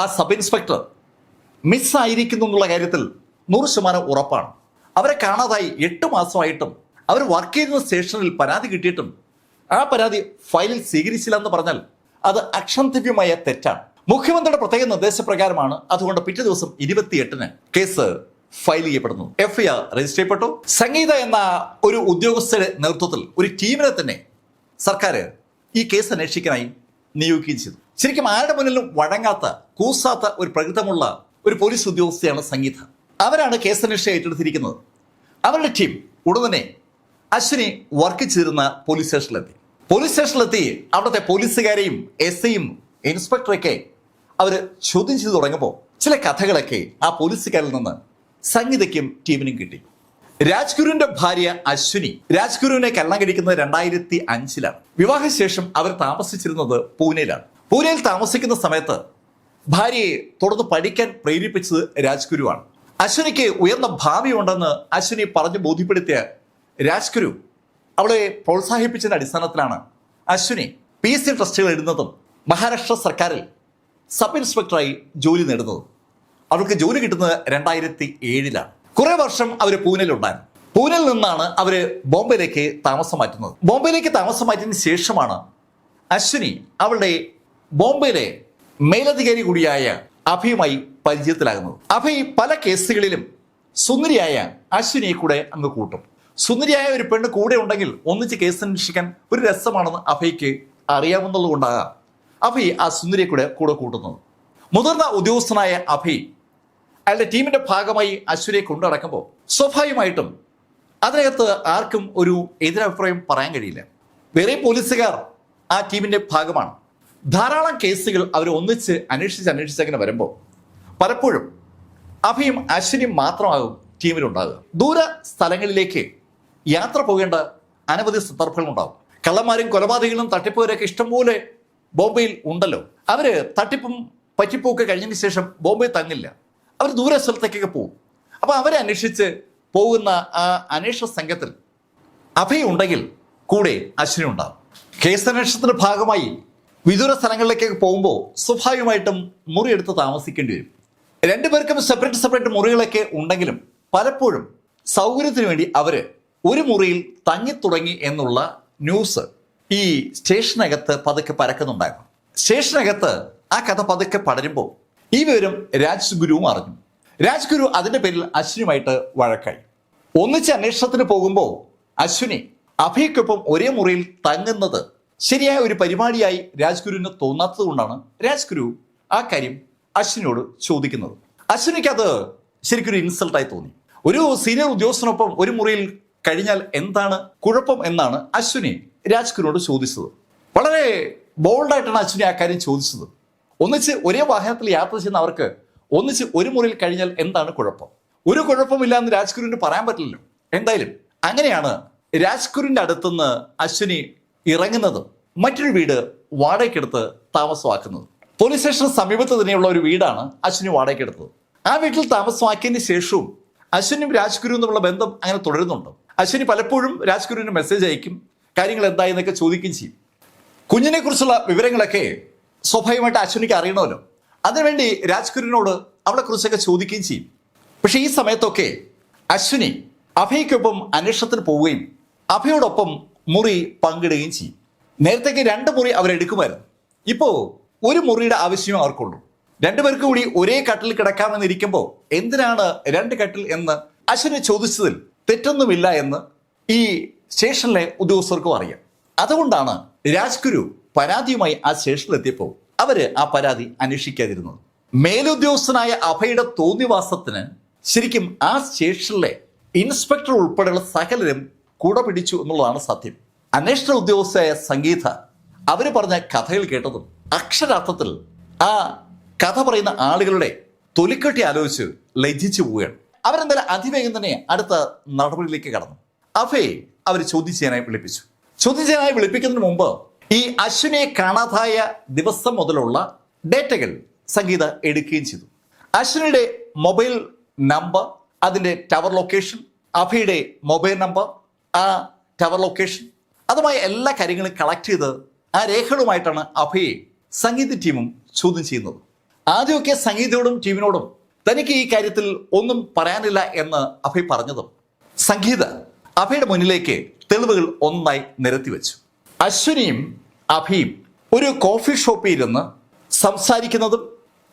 ആ സബ് ഇൻസ്പെക്ടർ മിസ്സായിരിക്കുന്നു എന്നുള്ള കാര്യത്തിൽ നൂറ് ശതമാനം ഉറപ്പാണ്. അവരെ കാണാതായി എട്ട് മാസമായിട്ടും അവർ വർക്ക് ചെയ്യുന്ന സ്റ്റേഷനിൽ പരാതി കിട്ടിയിട്ടും ആ പരാതി ഫയലിൽ സ്വീകരിച്ചില്ല എന്ന് പറഞ്ഞാൽ അത് അക്ഷന്തവ്യമായ തെറ്റാണ്. മുഖ്യമന്ത്രിയുടെ പ്രത്യേക നിർദ്ദേശപ്രകാരമാണ്. അതുകൊണ്ട് പിറ്റേ ദിവസം ഇരുപത്തിയെട്ടിന് കേസ് ഫയൽ ചെയ്യപ്പെടുന്നു. എഫ് ഐ ആർ രജിസ്റ്റർ ചെയ്യപ്പെട്ടു. സംഗീത എന്ന ഒരു ഉദ്യോഗസ്ഥരുടെ നേതൃത്വത്തിൽ ഒരു ടീമിനെ തന്നെ സർക്കാർ ഈ കേസ് അന്വേഷിക്കാനായി നിയോഗിക്കുകയും ചെയ്തു. ശരിക്കും ആരുടെ മുന്നിലും വഴങ്ങാത്ത കൂസാത്ത ഒരു പ്രകൃതമുള്ള ഒരു പോലീസ് ഉദ്യോഗസ്ഥയാണ് സംഗീത. അവരാണ് കേസ് അന്വേഷണം ഏറ്റെടുത്തിരിക്കുന്നത്. അവരുടെ ടീം ഉടനെ അശ്വിനി വർക്ക് ചെയ്തിരുന്ന പോലീസ് സ്റ്റേഷനിലെത്തി. പോലീസ് സ്റ്റേഷനിലെത്തി അവിടുത്തെ പോലീസുകാരെയും എസ് ഐയും ഇൻസ്പെക്ടറൊക്കെ അവർ ചോദ്യം ചെയ്തു തുടങ്ങുമ്പോൾ ചില കഥകളൊക്കെ ആ പോലീസുകാരിൽ നിന്ന് സംഗീതയ്ക്കും ടീമിനും കിട്ടി. രാജ്ഗുരുവിന്റെ ഭാര്യ അശ്വിനി രാജ്ഗുരുവിനെ കല്യാണം കഴിക്കുന്നത് രണ്ടായിരത്തി അഞ്ചിലാണ്. വിവാഹശേഷം അവർ താമസിച്ചിരുന്നത് പൂനെയിലാണ്. പൂനെയിൽ താമസിക്കുന്ന സമയത്ത് ഭാര്യയെ തുടർന്ന് പഠിക്കാൻ പ്രേരിപ്പിച്ചത് രാജ്ഗുരുവാണ്. അശ്വിനിക്ക് ഉയർന്ന ഭാവിയുണ്ടെന്ന് അശ്വിനി പറഞ്ഞു ബോധ്യപ്പെടുത്തിയ രാജ്ഗുരു അവളെ പ്രോത്സാഹിപ്പിച്ചതിന്റെ അടിസ്ഥാനത്തിലാണ് അശ്വിനി പി എസ് സി ട്രസ്റ്റുകൾ എഴുതുന്നതും മഹാരാഷ്ട്ര സർക്കാരിൽ സബ് ഇൻസ്പെക്ടറായി ജോലി നേടുന്നതും. അവൾക്ക് ജോലി കിട്ടുന്നത് രണ്ടായിരത്തി ഏഴിലാണ് കുറെ വർഷം അവർ പൂനെയിലുണ്ടായിരുന്നു പൂനെയിൽ നിന്നാണ് അവർ ബോംബെയിലേക്ക് താമസം മാറ്റുന്നത്. ബോംബെയിലേക്ക് താമസം മാറ്റിയതിന് ശേഷമാണ് അശ്വിനി അവളുടെ ബോംബെയിലെ മേലധികാരി കൂടിയായ അഭയുമായി പരിചയത്തിലാകുന്നത്. അഭയ് പല കേസുകളിലും സുന്ദരിയായ അശ്വിനിയെ കൂടെ അങ്ങ് കൂട്ടും. സുന്ദരിയായ ഒരു പെണ്ണ് കൂടെ ഉണ്ടെങ്കിൽ ഒന്നിച്ച് കേസ് അന്വേഷിക്കാൻ ഒരു രസമാണെന്ന് അഭയ്ക്ക് അറിയാമെന്നുള്ളതുകൊണ്ടാകാം അഭി അഭയ് ആ സുന്ദരിയെ കൂടെ കൂടെ കൂട്ടുന്നത്. മുതിർന്ന ഉദ്യോഗസ്ഥനായ അഭയ് അയാളുടെ ടീമിന്റെ ഭാഗമായി അശ്വിനെ കൊണ്ടുനടക്കുമ്പോൾ സ്വാഭാവികമായിട്ടും അതിനകത്ത് ആർക്കും ഒരു എതിരഭിപ്രായം പറയാൻ കഴിയില്ല. വേറെ പോലീസുകാർ ആ ടീമിന്റെ ഭാഗമാണ്. ധാരാളം കേസുകൾ അവർ ഒന്നിച്ച് അന്വേഷിച്ച് അന്വേഷിച്ച് അങ്ങനെ വരുമ്പോൾ പലപ്പോഴും അഭയും അശ്വിനിയും മാത്രമാകും ടീമിലുണ്ടാകുക. ദൂര സ്ഥലങ്ങളിലേക്ക് യാത്ര പോകേണ്ട അനവധി സന്ദർഭങ്ങളുണ്ടാകും. കള്ളന്മാരും കൊലപാതകങ്ങളും തട്ടിപ്പുകാരൊക്കെ ഇഷ്ടംപോലെ ബോംബെയിൽ ഉണ്ടല്ലോ. അവർ തട്ടിപ്പും പറ്റിപ്പും ഒക്കെ കഴിഞ്ഞതിന് ശേഷം ബോംബെ തങ്ങില്ല. അവർ ദൂരെ സ്ഥലത്തേക്കൊക്കെ പോകും അപ്പോൾ അവരെ അന്വേഷിച്ച് പോകുന്ന ആ അന്വേഷണ സംഘത്തിൽ അഭയ ഉണ്ടെങ്കിൽ കൂടെ അശ്വിനി ഉണ്ടാകും കേസ് അന്വേഷണത്തിന്റെ ഭാഗമായി വിദൂര സ്ഥലങ്ങളിലേക്കൊക്കെ പോകുമ്പോൾ സ്വാഭാവികമായിട്ടും മുറിയെടുത്ത് താമസിക്കേണ്ടി വരും. രണ്ടുപേർക്കും സെപ്പറേറ്റ് സെപ്പറേറ്റ് മുറികളൊക്കെ ഉണ്ടെങ്കിലും പലപ്പോഴും സൗകര്യത്തിന് വേണ്ടി അവർ ഒരു മുറിയിൽ തങ്ങി തുടങ്ങി എന്നുള്ള ന്യൂസ് ഈ സ്റ്റേഷനകത്ത് പതുക്കെ പരക്കുന്നുണ്ടായിരുന്നു. സ്റ്റേഷനകത്ത് ആ കഥ പതുക്കെ പടരുമ്പോൾ ഈ വിവരം രാജ്ഗുരുവും അറിഞ്ഞു. രാജ്ഗുരു അതിന്റെ പേരിൽ അശ്വിനുമായിട്ട് വഴക്കായി. ഒന്നിച്ച് അന്വേഷണത്തിന് പോകുമ്പോൾ അശ്വിനി അഭയ്ക്കൊപ്പം ഒരേ മുറിയിൽ തങ്ങുന്നത് ശരിയായ ഒരു പരിപാടിയായി രാജ്ഗുരുവിന് തോന്നാത്തത് കൊണ്ടാണ് രാജ്ഗുരു ആ കാര്യം അശ്വിനോട് ചോദിക്കുന്നത്. അശ്വിനിക്ക് അത് ശരിക്കൊരു ഇൻസൾട്ടായി തോന്നി. ഒരു സീനിയർ ഉദ്യോഗസ്ഥനൊപ്പം ഒരു മുറിയിൽ കഴിഞ്ഞാൽ എന്താണ് കുഴപ്പം എന്നാണ് അശ്വിനി രാജ്ഗുരുവിനോട് ചോദിച്ചത്. വളരെ ബോൾഡായിട്ടാണ് അശ്വിനി ആ കാര്യം ചോദിച്ചത്. ഒന്നിച്ച് ഒരേ വാഹനത്തിൽ യാത്ര ചെയ്യുന്ന അവർക്ക് ഒന്നിച്ച് ഒരു മുറിയിൽ കഴിഞ്ഞാൽ എന്താണ് കുഴപ്പം? ഒരു കുഴപ്പമില്ല എന്ന് രാജ്കുരുവിന് പറയാൻ പറ്റില്ലല്ലോ. എന്തായാലും അങ്ങനെയാണ് രാജ്കുരുവിന്റെ അടുത്തുനിന്ന് അശ്വിനി ഇറങ്ങുന്നത്. മറ്റൊരു വീട് വാടകയ്ക്കെടുത്ത് താമസമാക്കുന്നത്. പോലീസ് സ്റ്റേഷന് സമീപത്ത് തന്നെയുള്ള ഒരു വീടാണ് അശ്വിനി വാടകയ്ക്കെടുത്തത്. ആ വീട്ടിൽ താമസമാക്കിയതിന് ശേഷവും അശ്വിനും രാജ്ഗുരുവും തമ്മിലുള്ള ബന്ധം അങ്ങനെ തുടരുന്നുണ്ട്. അശ്വിനി പലപ്പോഴും രാജ്ഗുരുവിന് മെസ്സേജ് അയക്കും കാര്യങ്ങൾ എന്തായി എന്നൊക്കെ ചോദിക്കുകയും ചെയ്യും. കുഞ്ഞിനെ കുറിച്ചുള്ള വിവരങ്ങളൊക്കെ സ്വാഭാവികമായിട്ട് അശ്വിനിക്ക് അറിയണമല്ലോ. അതിനുവേണ്ടി രാജ്കുരിനോട് അവളെ കുറിച്ചൊക്കെ ചോദിക്കുകയും ചെയ്യും. പക്ഷേ ഈ സമയത്തൊക്കെ അശ്വിനി അഭയ്ക്കൊപ്പം അന്വേഷണത്തിന് പോവുകയും അഭയോടൊപ്പം മുറി പങ്കിടുകയും ചെയ്യും. നേരത്തേക്ക് രണ്ട് മുറി അവരെടുക്കുമായിരുന്നു ഇപ്പോൾ ഒരു മുറിയുടെ ആവശ്യം അവർക്കുള്ളൂ. രണ്ടുപേർക്ക് കൂടി ഒരേ കട്ടിൽ കിടക്കാമെന്നിരിക്കുമ്പോൾ എന്തിനാണ് രണ്ട് കട്ടിൽ എന്ന് അശ്വിനി ചോദിച്ചതിൽ തെറ്റൊന്നുമില്ല എന്ന് ഈ സ്റ്റേഷനിലെ ഉദ്യോഗസ്ഥർക്കും അറിയാം. അതുകൊണ്ടാണ് രാജ്ഗുരു പരാതിയുമായി ആ സ്റ്റേഷനിലെത്തിയപ്പോൾ അവർ ആ പരാതി അന്വേഷിക്കാതിരുന്നത് മേലുദ്യോഗസ്ഥനായ അഭയുടെ തോന്നിവാസത്തിന് ശരിക്കും ആ സ്റ്റേഷനിലെ ഇൻസ്പെക്ടർ ഉൾപ്പെടെയുള്ള സകലരും കൂടെ പിടിച്ചു എന്നുള്ളതാണ് സത്യം. അന്വേഷണ ഉദ്യോഗസ്ഥയായ സംഗീത അവർ പറഞ്ഞ കഥകൾ കേട്ടതും അക്ഷരാർത്ഥത്തിൽ ആ കഥ പറയുന്ന ആളുകളുടെ തൊലിക്കെട്ടി ആലോചിച്ച് ലജ്ജിച്ചു പോവുകയാണ്. അവരെന്തായാലും അതിവേഗം തന്നെ അടുത്ത നടപടിയിലേക്ക് കടന്നു. അഭയെ അവർ ചോദ്യം ചെയ്യാനായി വിളിപ്പിച്ചു. ചോദ്യം ചെയ്യാനായി വിളിപ്പിക്കുന്നതിന് മുമ്പ് ഈ അശ്വിനെ കാണാതായ ദിവസം മുതലുള്ള ഡേറ്റകൾ സംഗീത എടുക്കുകയും ചെയ്തു. അശ്വിനിയുടെ മൊബൈൽ നമ്പർ അതിന്റെ ടവർ ലൊക്കേഷൻ അഭിയുടെ മൊബൈൽ നമ്പർ ആ ടവർ ലൊക്കേഷൻ അതുമായ എല്ലാ കാര്യങ്ങളും കളക്ട് ചെയ്ത് ആ രേഖകളുമായിട്ടാണ് അഭയെ സംഗീത ടീമും ചോദ്യം ചെയ്യുന്നത്. ആദ്യമൊക്കെ സംഗീതയോടും ടീമിനോടും തനിക്ക് ഈ കാര്യത്തിൽ ഒന്നും പറയാനില്ല എന്ന് അഭയ് പറഞ്ഞതും സംഗീത അഭയുടെ മുന്നിലേക്ക് തെളിവുകൾ ഒന്നായി നിരത്തി വെച്ചു അശ്വിനിയും അഭിയും ഒരു കോഫി ഷോപ്പിൽ ഇരുന്ന് സംസാരിക്കുന്നതും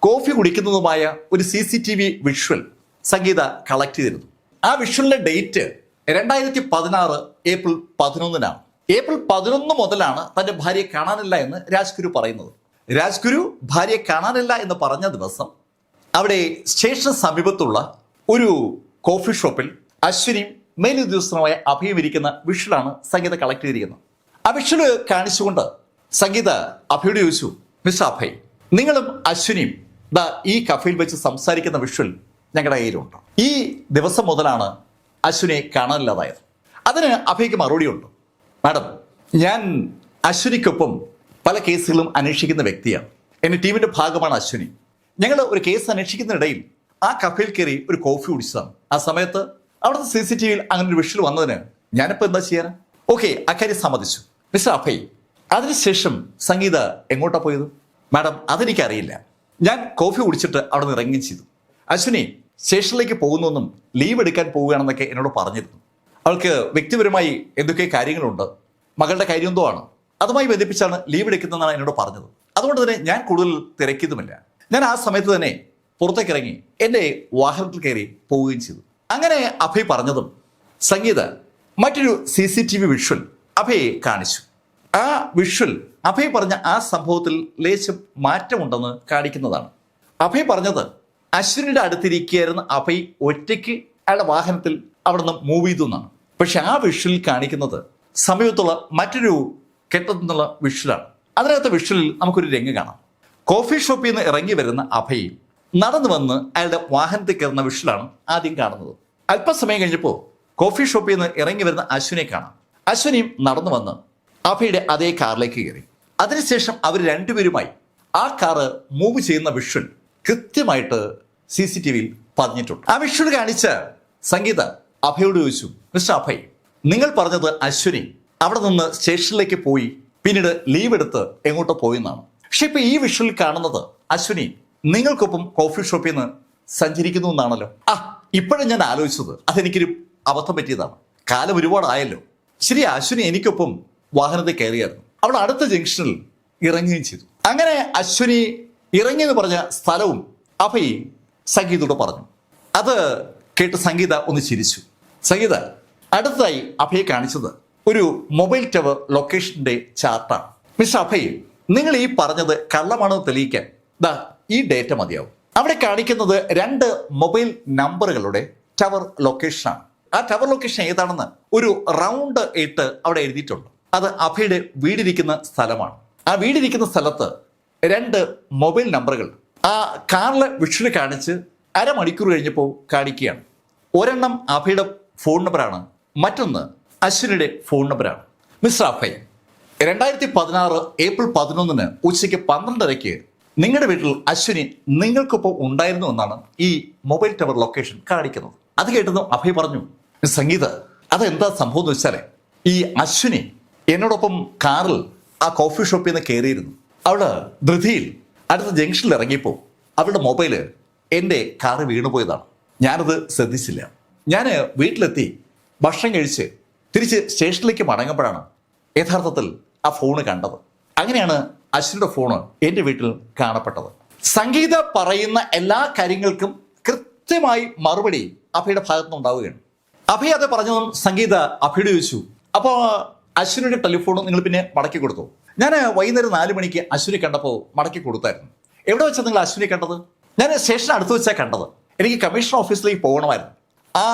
കോഫി കുടിക്കുന്നതുമായ ഒരു C C T V visual Sangeetha collect ചെയ്തിരുന്നു. ആ വിഷ്വലിന്റെ ഡേറ്റ് രണ്ടായിരത്തി പതിനാറ് ഏപ്രിൽ പതിനൊന്നിനാണ്. ഏപ്രിൽ പതിനൊന്ന് മുതലാണ് തന്റെ ഭാര്യയെ കാണാനില്ല എന്ന് രാജ്ഗുരു പറയുന്നത്. രാജ്ഗുരു ഭാര്യയെ കാണാനില്ല എന്ന് പറഞ്ഞ ദിവസം അവിടെ സ്റ്റേഷന് സമീപത്തുള്ള ഒരു കോഫി ഷോപ്പിൽ അശ്വിനിയും മേലുദ്യോഗസ്ഥനുമായ അഭിയും ഇരിക്കുന്ന വിഷ്വലാണ് സംഗീത കളക്ട് ചെയ്തിരിക്കുന്നത്. ആ കാണിച്ചുകൊണ്ട് സംഗീത അഭയോട് ചോദിച്ചു മിസ്റ്റർ അഭയ് നിങ്ങളും അശ്വിനിയും ദാ ഈ കഫയിൽ വെച്ച് സംസാരിക്കുന്ന വിഷ്വൽ ഞങ്ങളുടെ കയ്യിലുണ്ട്. ഈ ദിവസം മുതലാണ് അശ്വിനെ കാണാനില്ലാതായത്. അതിന് അഭയ്ക്ക് മറുപടിയുണ്ട് മാഡം ഞാൻ അശ്വിനിക്കൊപ്പം പല കേസുകളും അന്വേഷിക്കുന്ന വ്യക്തിയാണ്. എന്റെ ടീമിന്റെ ഭാഗമാണ് അശ്വിനി. ഞങ്ങൾ ഒരു കേസ് അന്വേഷിക്കുന്നതിനിടയിൽ ആ കഫയിൽ കയറി ഒരു കോഫി കുടിച്ചതാണ്. ആ സമയത്ത് അവിടുത്തെ സി സി ടി വിയിൽ അങ്ങനെ ഒരു വിഷ്വൽ വന്നതിന് ഞാനിപ്പോൾ എന്താ ചെയ്യാൻ ഓക്കെ അക്കാര്യം സമ്മതിച്ചു. മിസ്റ്റർ അഭയ് അതിനുശേഷം സംഗീത എങ്ങോട്ടാ പോയത്? മാഡം അതെനിക്കറിയില്ല. ഞാൻ കോഫി കുടിച്ചിട്ട് അവിടെ നിന്ന് ഇറങ്ങുകയും ചെയ്തു. അശ്വിനി സ്റ്റേഷനിലേക്ക് പോകുന്നൊന്നും ലീവ് എടുക്കാൻ പോവുകയാണെന്നൊക്കെ എന്നോട് പറഞ്ഞിരുന്നു. അവൾക്ക് വ്യക്തിപരമായി എന്തൊക്കെ കാര്യങ്ങളുണ്ട്? മകളുടെ കാര്യം എന്തോ ആണ്? അതുമായി ബന്ധിപ്പിച്ചാണ് ലീവ് എടുക്കുന്നതെന്നാണ് എന്നോട് പറഞ്ഞത്. അതുകൊണ്ട് തന്നെ ഞാൻ കൂടുതൽ തിരക്കിയതുമില്ല. ഞാൻ ആ സമയത്ത് തന്നെ പുറത്തേക്ക് ഇറങ്ങി എന്റെ വാഹനത്തിൽ കയറി പോവുകയും ചെയ്തു. അങ്ങനെ അഭയ് പറഞ്ഞതും സംഗീത മറ്റൊരു C C T V visual അഭയെ കാണിച്ചു. ആ വിഷ്വൽ അഭയ് പറഞ്ഞ ആ സംഭവത്തിൽ ലേശം മാറ്റമുണ്ടെന്ന് കാണിക്കുന്നതാണ്. അഭയ് പറഞ്ഞത് അശ്വിനിയുടെ അടുത്തിരിക്കുകയായിരുന്ന അഭയ് ഒറ്റയ്ക്ക് അയാളുടെ വാഹനത്തിൽ അവിടെ നിന്ന് മൂവ് ചെയ്തു എന്നാണ്. പക്ഷെ ആ വിഷ്വലിൽ കാണിക്കുന്നത് സമീപത്തുള്ള മറ്റൊരു കെട്ടത്തിൽ വിഷ്വലാണ് അതിനകത്ത് വിഷ്വലിൽ നമുക്കൊരു രംഗ് കാണാം. കോഫി ഷോപ്പിൽ നിന്ന് ഇറങ്ങി വരുന്ന അഭയ് നടന്നു വന്ന് അയാളുടെ വാഹനത്തിൽ കയറുന്ന വിഷ്വലാണ് ആദ്യം കാണുന്നത്. അല്പസമയം കഴിഞ്ഞപ്പോൾ കോഫി ഷോപ്പിൽ നിന്ന് ഇറങ്ങി വരുന്ന അശ്വിനെ കാണാം. അശ്വിനിയും നടന്നു വന്ന് അഭയുടെ അതേ കാറിലേക്ക് കയറി. അതിനുശേഷം അവർ രണ്ടുപേരുമായി ആ കാറ് മൂവ് ചെയ്യുന്ന വിഷ്വൽ കൃത്യമായിട്ട് സി സി ടി വിയിൽ പതിഞ്ഞിട്ടുണ്ട് ആ വിഷ്വൽ കാണിച്ച സംഗീത അഭയോട് ചോദിച്ചു മിസ്റ്റർ അഭയ് നിങ്ങൾ പറഞ്ഞത് അശ്വിനി അവിടെ നിന്ന് സ്റ്റേഷനിലേക്ക് പോയി പിന്നീട് ലീവ് എടുത്ത് എങ്ങോട്ടോ പോയെന്നാണ്. പക്ഷെ ഇപ്പൊ ഈ വിഷ്വൽ കാണുന്നത് അശ്വിനി നിങ്ങൾക്കൊപ്പം കോഫി ഷോപ്പിൽ നിന്ന് സഞ്ചരിക്കുന്നു എന്നാണല്ലോ. ആ ഇപ്പോഴും ഞാൻ ആലോചിച്ചത്. അതെനിക്കൊരു അബദ്ധം പറ്റിയതാണ്. കാലം ഒരുപാടായല്ലോ. ശരി അശ്വിനി എനിക്കൊപ്പം വാഹനത്തിൽ കയറിയായിരുന്നു. അവൾ അടുത്ത ജംഗ്ഷനിൽ ഇറങ്ങുകയും ചെയ്തു. അങ്ങനെ അശ്വിനി ഇറങ്ങിയെന്ന് പറഞ്ഞ സ്ഥലവും അഭയ് സംഗീതയോട് പറഞ്ഞു. അത് കേട്ട് സംഗീത ഒന്ന് ചിരിച്ചു. സംഗീത അടുത്തായി അഭയെ കാണിച്ചത് ഒരു മൊബൈൽ ടവർ ലൊക്കേഷന്റെ ചാർട്ടാണ്. മിസ്റ്റർ അഭയ് നിങ്ങൾ ഈ പറഞ്ഞത് കള്ളമാണെന്ന് തെളിയിക്കാൻ ദാ ഈ ഡേറ്റ മതിയാവും. അവിടെ കാണിക്കുന്നത് രണ്ട് മൊബൈൽ നമ്പറുകളുടെ ടവർ ലൊക്കേഷനാണ്. ആ ടവർ ലൊക്കേഷൻ ഏതാണെന്ന് ഒരു റൗണ്ട് ഇട്ട് അവിടെ എഴുതിയിട്ടുണ്ട്. അത് അഭയുടെ വീടിരിക്കുന്ന സ്ഥലമാണ്. ആ വീടിരിക്കുന്ന സ്ഥലത്ത് രണ്ട് മൊബൈൽ നമ്പറുകൾ. ആ കാറിലെ വിഷ്വൽ കാണിച്ച് അരമണിക്കൂർ കഴിഞ്ഞപ്പോൾ കാണിക്കുകയാണ്. ഒരെണ്ണം അഭയുടെ ഫോൺ നമ്പറാണ് മറ്റൊന്ന് അശ്വിനിയുടെ ഫോൺ നമ്പറാണ് മിസ്റ്റർ അഭയ് രണ്ടായിരത്തി പതിനാറ് ഏപ്രിൽ പതിനൊന്നിന് ഉച്ചയ്ക്ക് പന്ത്രണ്ടരയ്ക്ക് നിങ്ങളുടെ വീട്ടിൽ അശ്വിനി നിങ്ങൾക്കൊപ്പം ഉണ്ടായിരുന്നു എന്നാണ് ഈ മൊബൈൽ ടവർ ലൊക്കേഷൻ കാണിക്കുന്നത്. അത് കേട്ടതും അഭയ് പറഞ്ഞു സംഗീത. അതെന്താ സംഭവം എന്ന് വെച്ചാലേ ഈ അശ്വിനി എന്നോടൊപ്പം കാറിൽ ആ കോഫി ഷോപ്പിൽ നിന്ന് കയറിയിരുന്നു അവൾ ധൃതിയിൽ അടുത്ത ജംഗ്ഷനിൽ ഇറങ്ങിയപ്പോൾ അവളുടെ മൊബൈൽ എന്റെ കാറ് വീണുപോയതാണ് ഞാനത് ശ്രദ്ധിച്ചില്ല. ഞാൻ വീട്ടിലെത്തി ഭക്ഷണം കഴിച്ച് തിരിച്ച് സ്റ്റേഷനിലേക്ക് മടങ്ങുമ്പോഴാണ് യഥാർത്ഥത്തിൽ ആ ഫോണ് കണ്ടത്. അങ്ങനെയാണ് അശ്വിന്റെ ഫോണ് എന്റെ വീട്ടിൽ കാണപ്പെട്ടത്. സംഗീത പറയുന്ന എല്ലാ കാര്യങ്ങൾക്കും കൃത്യമായി മറുപടി അഭയുടെ ഭാഗത്തുനിന്ന് ഉണ്ടാവുകയാണ് അഭയ അത് പറഞ്ഞതും സംഗീത അഭയോട് ചോദിച്ചു അപ്പോൾ അശ്വിനിയുടെ ടെലിഫോൺ നിങ്ങൾ പിന്നെ മടക്കി കൊടുത്തു. ഞാൻ വൈകുന്നേരം നാല് മണിക്ക് അശ്വിനെ കണ്ടപ്പോൾ മടക്കി കൊടുത്തായിരുന്നു. എവിടെ വെച്ചാൽ നിങ്ങൾ അശ്വിനെ കണ്ടത്? ഞാൻ സ്റ്റേഷൻ അടുത്ത് വെച്ചാൽ കണ്ടത്. എനിക്ക് കമ്മീഷൻ ഓഫീസിലേക്ക് പോകണമായിരുന്നു. ആ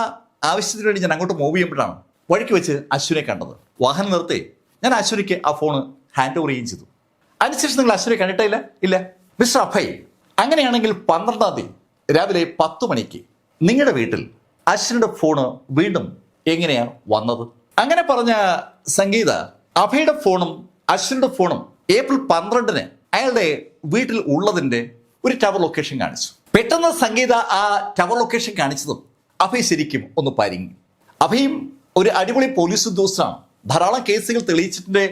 ആവശ്യത്തിന് വേണ്ടി ഞാൻ അങ്ങോട്ട് മൂവ് ചെയ്യുമ്പോഴാണ് വഴിക്ക് വെച്ച് അശ്വിനെ കണ്ടത്. വാഹനം നിർത്തി. ഞാൻ അശ്വിനിക്ക് ആ ഫോൺ ഹാൻഡ് ഓവർ ചെയ്യുകയും ചെയ്തു. അതിനുശേഷം നിങ്ങൾ അശ്വിനെ കണ്ടിട്ടില്ല ഇല്ല. മിസ്റ്റർ അഭയ് അങ്ങനെയാണെങ്കിൽ പന്ത്രണ്ടാം തീയതി രാവിലെ പത്ത് മണിക്ക് നിങ്ങളുടെ വീട്ടിൽ അശ്വിനിയുടെ ഫോണ് വീണ്ടും എങ്ങനെയാ വന്നത്? അങ്ങനെ പറഞ്ഞ സംഗീത അഭയുടെ ഫോണും അശ്വിന്റെ ഫോണും ഏപ്രിൽ പന്ത്രണ്ടിന് അയാളുടെ വീട്ടിൽ ഉള്ളതിന്റെ ഒരു ടവർ ലൊക്കേഷൻ കാണിച്ചു. പെട്ടെന്ന് സംഗീത ആ ടവർ ലൊക്കേഷൻ കാണിച്ചതും അഭയ് ശരിക്കും ഒന്ന് പരിങ്ങി. അഭയും ഒരു അടിപൊളി പോലീസ് ഉദ്യോഗസ്ഥനാണ്. ധാരാളം കേസുകൾ തെളിയിച്ചിട്ടിന്റെ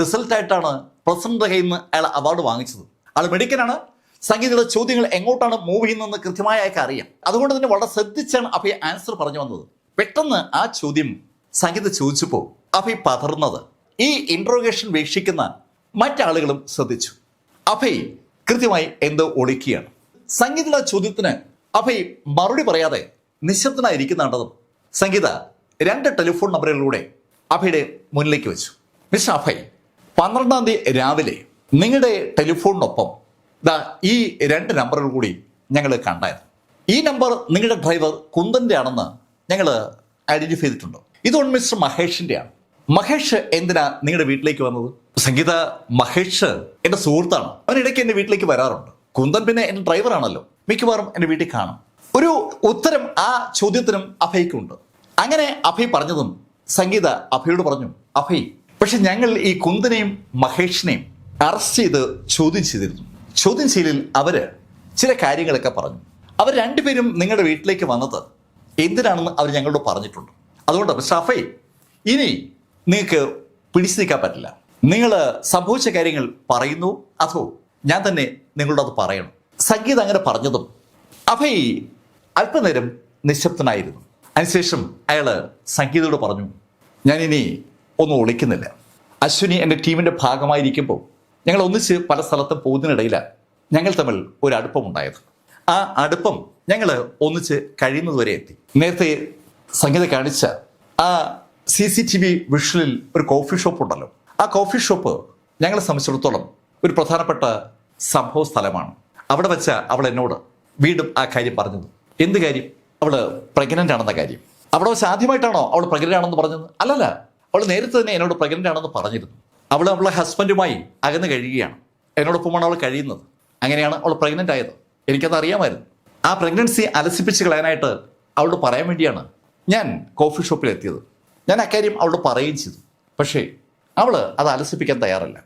റിസൾട്ടായിട്ടാണ് പ്രസിഡന്റ് കയ്യിൽ നിന്ന് അയാൾ അവാർഡ് വാങ്ങിച്ചത്. ആൾ മെഡിക്കനാണ് സംഗീതയുടെ ചോദ്യങ്ങൾ എങ്ങോട്ടാണ് മൂവ് ചെയ്യുന്നതെന്ന് കൃത്യമായി അയാൾക്ക് അറിയാം. അതുകൊണ്ട് തന്നെ വളരെ ശ്രദ്ധിച്ചാണ് അഭയ ആൻസർ പറഞ്ഞു വന്നത്. പെട്ടെന്ന് ആ ചോദ്യം സംഗീത ചോദിച്ചപ്പോൾ അഭയ് പതർന്നത് ഈ ഇൻട്രോഗേഷൻ വീക്ഷിക്കുന്ന മറ്റാളുകളും ശ്രദ്ധിച്ചു. അഭയ് കൃത്യമായി എന്തോ ഒളിക്കുകയാണ്. സംഗീതയുടെ ചോദ്യത്തിന് അഭയ് മറുപടി പറയാതെ നിശബ്ദനായിരിക്കുന്നുണ്ടതും സംഗീത രണ്ട് ടെലിഫോൺ നമ്പറുകളിലൂടെ അഭയുടെ മുന്നിലേക്ക് വെച്ചു. മിസ്റ്റർ അഭയ് പന്ത്രണ്ടാം തീയതി രാവിലെ നിങ്ങളുടെ ടെലിഫോണിനൊപ്പം ദാ ഈ രണ്ട് നമ്പറുകൾ കൂടി ഞങ്ങൾ കണ്ടായിരുന്നു. ഈ നമ്പർ നിങ്ങളുടെ ഡ്രൈവർ കുന്തന്റെ ആണെന്ന് ഞങ്ങൾ ഐഡന്റിഫൈ ചെയ്തിട്ടുണ്ട്. ഇതുകൊണ്ട് മിസ്റ്റർ മഹേഷിന്റെയാണ് മഹേഷ് എന്തിനാ നിങ്ങളുടെ വീട്ടിലേക്ക് വന്നത്? സംഗീത മഹേഷ് എന്റെ സുഹൃത്താണ്. അവൻ ഇടയ്ക്ക് എന്റെ വീട്ടിലേക്ക് വരാറുണ്ട്. കുന്ദൻ പിന്നെ എന്റെ ഡ്രൈവറാണല്ലോ മിക്കവാറും എന്റെ വീട്ടിൽ കാണും. ഒരു ഉത്തരം ആ ചോദ്യത്തിനും അഭയ്ക്കുണ്ട്. അങ്ങനെ അഭയ് പറഞ്ഞതും സംഗീത അഭയോട് പറഞ്ഞു അഭയ് പക്ഷെ ഞങ്ങൾ ഈ കുന്ദനെയും മഹേഷിനെയും അറസ്റ്റ് ചെയ്ത് ചോദ്യം ചെയ്തിരുന്നു. ചോദ്യം ചെയ്യലിൽ അവർ ചില കാര്യങ്ങളൊക്കെ പറഞ്ഞു. അവർ രണ്ടുപേരും നിങ്ങളുടെ വീട്ടിലേക്ക് വന്നത് എന്തിനാണെന്ന് അവർ ഞങ്ങളോട് പറഞ്ഞിട്ടുണ്ട്. അതുകൊണ്ട് സഫൈ ഇനി നിങ്ങൾക്ക് പിടിച്ചു നിൽക്കാൻ പറ്റില്ല. നിങ്ങൾ സംഭവിച്ച കാര്യങ്ങൾ പറയുന്നു അതോ ഞാൻ തന്നെ നിങ്ങളോട് അത് പറയണം. സംഗീത അങ്ങനെ പറഞ്ഞതും അഭയ് അല്പനേരം നിശബ്ദനായിരുന്നു. അതിനുശേഷം അയാൾ സംഗീതയോട് പറഞ്ഞു ഞാനിനി ഒന്നും ഒളിക്കുന്നില്ല. അശ്വിനി എന്റെ ടീമിന്റെ ഭാഗമായിരിക്കുമ്പോൾ ഞങ്ങൾ ഒന്നിച്ച് പല സ്ഥലത്തും പോകുന്നതിനിടയിലാണ് ഞങ്ങൾ തമ്മിൽ ഒരു അടുപ്പമുണ്ടായത് ആ അടുപ്പം ഞങ്ങൾ ഒന്നിച്ച് കഴിയുന്നതുവരെ എത്തി. നേരത്തെ സംഗീത കാണിച്ച ആ സി സി ടി വി വിഷലിൽ ഒരു കോഫി ഷോപ്പ് ഉണ്ടല്ലോ. ആ കോഫി ഷോപ്പ് ഞങ്ങളെ സംബന്ധിച്ചിടത്തോളം ഒരു പ്രധാനപ്പെട്ട സംഭവ സ്ഥലമാണ്. അവിടെ വെച്ച അവൾ എന്നോട് വീണ്ടും ആ കാര്യം പറഞ്ഞത്. എന്ത് കാര്യം? അവൾ പ്രഗ്നന്റ് ആണെന്ന കാര്യം. അവിടെ വെച്ച് ആദ്യമായിട്ടാണോ അവൾ പ്രഗ്നന്റ് ആണെന്ന് പറഞ്ഞത്? അല്ലല്ല. അവൾ നേരത്തെ തന്നെ എന്നോട് പ്രഗ്നന്റ് ആണെന്ന് പറഞ്ഞിരുന്നു. അവൾ അവളുടെ ഹസ്ബൻഡുമായി അകന്ന് കഴിയുകയാണ്. എന്നോടൊപ്പമാണ് അവൾ കഴിയുന്നത്. അങ്ങനെയാണ് അവൾ പ്രഗ്നന്റ് ആയത്. എനിക്കത് അറിയാമായിരുന്നു. ആ പ്രഗ്നൻസി അലസിപ്പിച്ച് കളയാനായിട്ട് അവളോട് പറയാൻ വേണ്ടിയാണ് ഞാൻ കോഫി ഷോപ്പിൽ എത്തിയത് ഞാൻ അക്കാര്യം അവളോട് പറയുകയും ചെയ്തു. പക്ഷേ അവൾ അത് അലസിപ്പിക്കാൻ തയ്യാറല്ല.